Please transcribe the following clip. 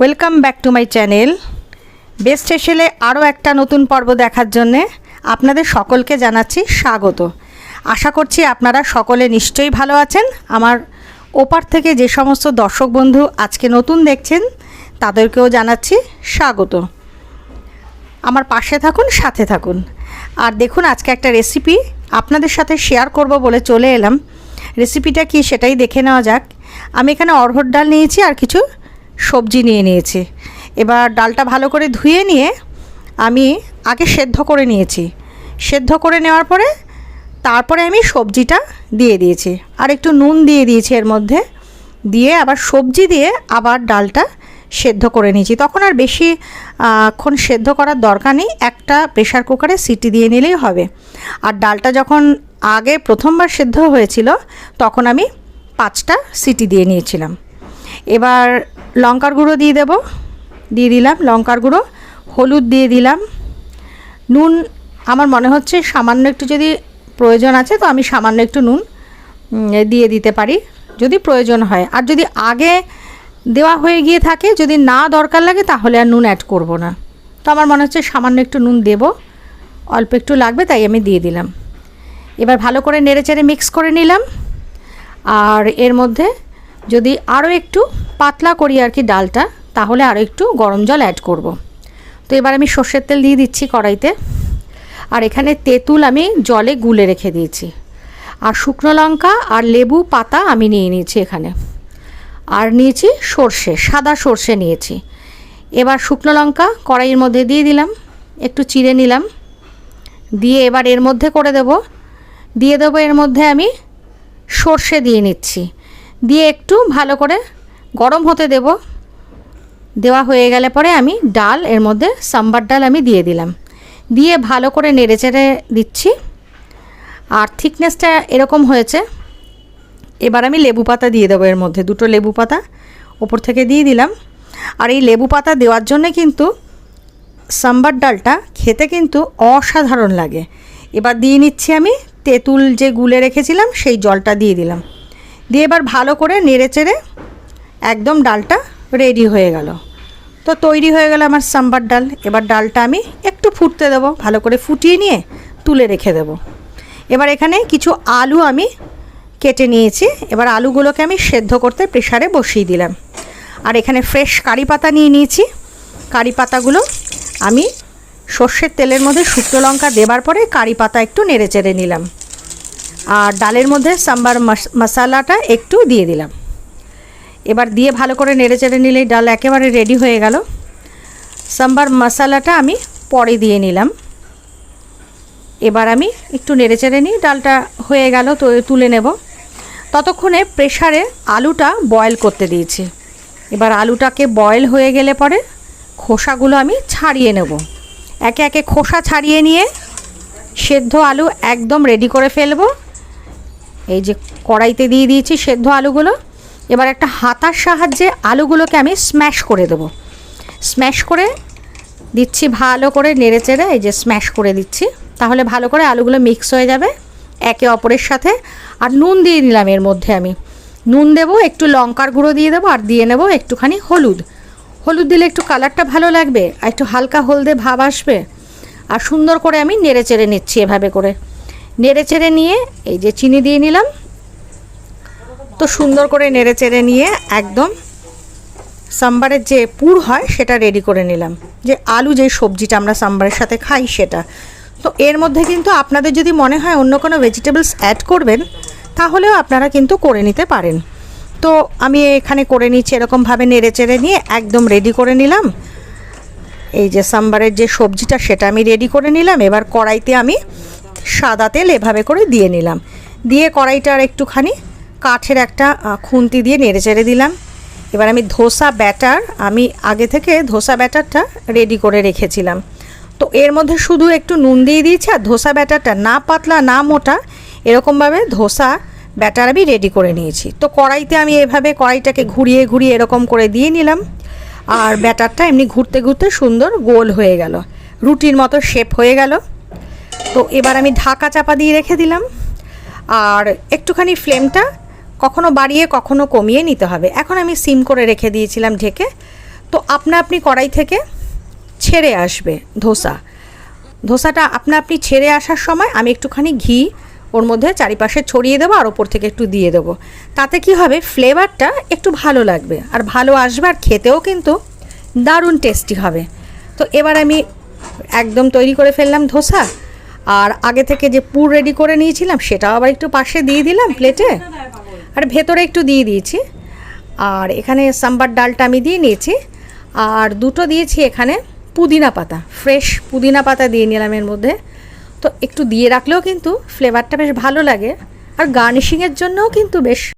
Welcome back to my channel best এসেলে আরও একটা নতুন পর্ব দেখার জন্যে আপনাদের সকলকে জানাচ্ছি স্বাগত। আশা করছি আপনারা সকলে নিশ্চয়ই ভালো আছেন। আমার ওপার থেকে যে সমস্ত দর্শক বন্ধু আজকে নতুন দেখছেন, তাদেরকেও জানাচ্ছি স্বাগত। আমার পাশে থাকুন, সাথে থাকুন। আর দেখুন, আজকে একটা রেসিপি আপনাদের সাথে শেয়ার করব বলে চলে এলাম। রেসিপিটা কি সেটাই দেখে নেওয়া যাক। আমি এখানে অরহর ডাল নিয়েছি আর কিছু সবজি নিয়ে নিয়েছি। এবার ডালটা ভালো করে ধুয়ে নিয়ে আমি আগে সেদ্ধ করে নিয়েছি। সেদ্ধ করে নেওয়ার পরে তারপরে আমি সবজিটা দিয়ে দিয়েছি। আর একটু নুন দিয়ে দিয়েছি এর মধ্যে। দিয়ে আবার সবজি দিয়ে আবার ডালটা সেদ্ধ করে নিয়েছি। তখন আর বেশি ক্ষণ সেদ্ধ করার দরকার নেই। একটা প্রেশার কুকারে সিটি দিয়ে নিলেই হবে। আর ডালটা যখন আগে প্রথমবার সেদ্ধ হয়েছিল, তখন আমি পাঁচটা সিটি দিয়ে নিয়েছিলাম। এবার লঙ্কার গুঁড়ো দিয়ে দেব। দিয়ে দিলাম লঙ্কার গুঁড়ো, হলুদ দিয়ে দিলাম। নুন, আমার মনে হচ্ছে সামান্য একটু যদি প্রয়োজন আছে তো আমি সামান্য একটু নুন দিয়ে দিতে পারি, যদি প্রয়োজন হয়। আর যদি আগে দেওয়া হয়ে গিয়ে থাকে, যদি না দরকার লাগে তাহলে আর নুন অ্যাড করব না। তো আমার মনে হচ্ছে সামান্য একটু নুন দেব, অল্প একটু লাগবে তাই আমি দিয়ে দিলাম। এবার ভালো করে নেড়েচেড়ে মিক্স করে নিলাম। আর এর মধ্যে যদি আরও একটু পাতলা করি আর কি ডালটা, তাহলে আরও একটু গরম জল অ্যাড করব। তো এবার আমি সর্ষের তেল দিয়ে দিচ্ছি কড়াইতে। আর এখানে তেঁতুল আমি জলে গুলে রেখে দিয়েছি। আর শুকনো লঙ্কা আর লেবু পাতা আমি নিয়ে নিয়েছি এখানে। আর নিয়েছি সর্ষে, সাদা সর্ষে নিয়েছি। এবার শুকনো লঙ্কা কড়াইয়ের মধ্যে দিয়ে দিলাম, একটু চিড়ে নিলাম। দিয়ে এবার এর মধ্যে করে দেব। দিয়ে দেবো এর মধ্যে আমি সর্ষে দিয়ে নিচ্ছি। দিয়ে একটু ভালো করে গরম হতে দেব। দেওয়া হয়ে গেলে পরে আমি ডাল, এর মধ্যে সাম্বার ডাল আমি দিয়ে দিলাম। দিয়ে ভালো করে নেড়েচেড়ে দিচ্ছি। আর থিকনেসটা এরকম হয়েছে। এবার আমি লেবু পাতা দিয়ে দেবো এর মধ্যে, দুটো লেবু পাতা ওপর থেকে দিয়ে দিলাম। আর এই লেবু পাতা দেওয়ার জন্য কিন্তু সাম্বার ডালটা খেতে কিন্তু অসাধারণ লাগে। এবার দিয়ে নিচ্ছি আমি তেঁতুল যে গুলে রেখেছিলাম, সেই জলটা দিয়ে দিলাম। দিয়ে এবার ভালো করে নেড়ে চেড়ে একদম ডালটা রেডি হয়ে গেল। তো তৈরি হয়ে গেল আমার সাম্বার ডাল। এবার ডালটা আমি একটু ফুটতে দেবো, ভালো করে ফুটিয়ে নিয়ে তুলে রেখে দেবো। এবার এখানে কিছু আলু আমি কেটে নিয়েছি। এবার আলুগুলোকে আমি সেদ্ধ করতে প্রেশারে বসিয়ে দিলাম। আর এখানে ফ্রেশ কারি পাতা নিয়ে নিয়েছি। কারি পাতাগুলো আমি সর্ষের তেলের মধ্যে শুকনো লঙ্কা দেবার পরে কারি পাতা একটু নেড়ে চেড়ে নিলাম। আর ডালের মধ্যে সাম্বার মশালাটা একটু দিয়ে দিলাম। এবার দিয়ে ভালো করে নেড়ে চেড়ে নিলেই ডাল একেবারে রেডি হয়ে গেল। সাম্বার মশালাটা আমি পরে দিয়ে নিলাম। এবার আমি একটু নেড়ে চেড়ে নিই ডালটা হয়ে গেল তো তুলে নেব। ততক্ষণে প্রেশারে আলুটা বয়েল করতে দিয়েছি। এবার আলুটাকে বয়েল হয়ে গেলে পরে খোসাগুলো আমি ছাড়িয়ে নেব। একে একে খোসা ছাড়িয়ে নিয়ে সেদ্ধ আলু একদম রেডি করে ফেলব। এই যে কড়াইতে দিয়ে দিয়েছি সেদ্ধ আলুগুলো। এবার একটা হাতার সাহায্যে আলুগুলোকে আমি স্ম্যাশ করে দেবো। স্ম্যাশ করে দিচ্ছি ভালো করে নেড়ে চেড়ে, এই যে স্ম্যাশ করে দিচ্ছি। তাহলে ভালো করে আলুগুলো মিক্স হয়ে যাবে একে অপরের সাথে। আর নুন দিয়ে নিলাম এর মধ্যে আমি। নুন দেবো, একটু লঙ্কার গুঁড়ো দিয়ে দেবো, আর দিয়ে নেব একটুখানি হলুদ। হলুদ দিলে একটু কালারটা ভালো লাগবে, আর একটু হালকা হলদে ভাব আসবে। আর সুন্দর করে আমি নেড়ে চেড়ে নিচ্ছি এভাবে করে। নেড়ে চেড়ে নিয়ে এই যে চিনি দিয়ে নিলাম। তো সুন্দর করে নেড়ে চেড়ে নিয়ে একদম সাম্বারের যে পুর হয় সেটা রেডি করে নিলাম। যে আলু যে সবজিটা আমরা সাম্বারের সাথে খাই সেটা। তো এর মধ্যে কিন্তু আপনাদের যদি মনে হয় অন্য কোনো ভেজিটেবলস অ্যাড করবেন, তাহলেও আপনারা কিন্তু করে নিতে পারেন। তো আমি এখানে করে নিচ্ছি, এরকমভাবে নেড়ে চেড়ে নিয়ে একদম রেডি করে নিলাম। এই যে সাম্বারের যে সবজিটা সেটা আমি রেডি করে নিলাম। এবার কড়াইতে আমি সাদা তেল এভাবে করে দিয়ে নিলাম। দিয়ে কড়াইটা আর একটুখানি কাঠের একটা খুন্তি দিয়ে নেড়ে চেড়ে দিলাম। এবার আমি ধোসা ব্যাটার, আমি আগে থেকে ধোসা ব্যাটারটা রেডি করে রেখেছিলাম। তো এর মধ্যে শুধু একটু নুন দিয়ে দিয়েছি আর ধোসা ব্যাটারটা না পাতলা, না মোটা, এরকমভাবে ধোসা ব্যাটার আমি রেডি করে নিয়েছি। তো কড়াইতে আমি এভাবে কড়াইটাকে ঘুরিয়ে ঘুরিয়ে এরকম করে দিয়ে নিলাম। আর ব্যাটারটা এমনি ঘুরতে ঘুরতে সুন্দর গোল হয়ে গেল। রুটির মতো শেপ হয়ে গেল। তো এবার আমি ঢাকা চাপা দিয়ে রেখে দিলাম। আর একটুখানি ফ্লেমটা কখনো বাড়িয়ে, কখনো কমিয়ে নিতে হবে। এখন আমি সিম করে রেখে দিয়েছিলাম ঢেকে। তো আপনা আপনি কড়াই থেকে ছেড়ে আসবে ধোসা। ধোসাটা আপনা আপনি ছেড়ে আসার সময় আমি একটুখানি ঘি ওর মধ্যে চারিপাশে ছড়িয়ে দেবো আর ওপর থেকে একটু দিয়ে দেবো। তাতে কি হবে? ফ্লেভারটা একটু ভালো লাগবে। আর ভালো আসবে আর খেতেও কিন্তু দারুণ টেস্টি হবে। তো এবার আমি একদম তৈরি করে ফেললাম ধোসা। আর আগে থেকে যে পুর রেডি করে নিয়েছিলাম সেটাও আবার একটু পাশে দিয়ে দিলাম প্লেটে। আর ভেতরে একটু দিয়ে দিয়েছি। আর এখানে সাম্বার ডালটা আমি দিয়ে নিয়েছি। আর দুটো দিয়েছি এখানে পুদিনা পাতা, ফ্রেশ পুদিনা পাতা দিয়ে নিলাম এর মধ্যে। তো একটু দিয়ে রাখলেও কিন্তু ফ্লেভারটা বেশ ভালো লাগে। আর গার্নিশিংয়ের জন্যও কিন্তু বেশ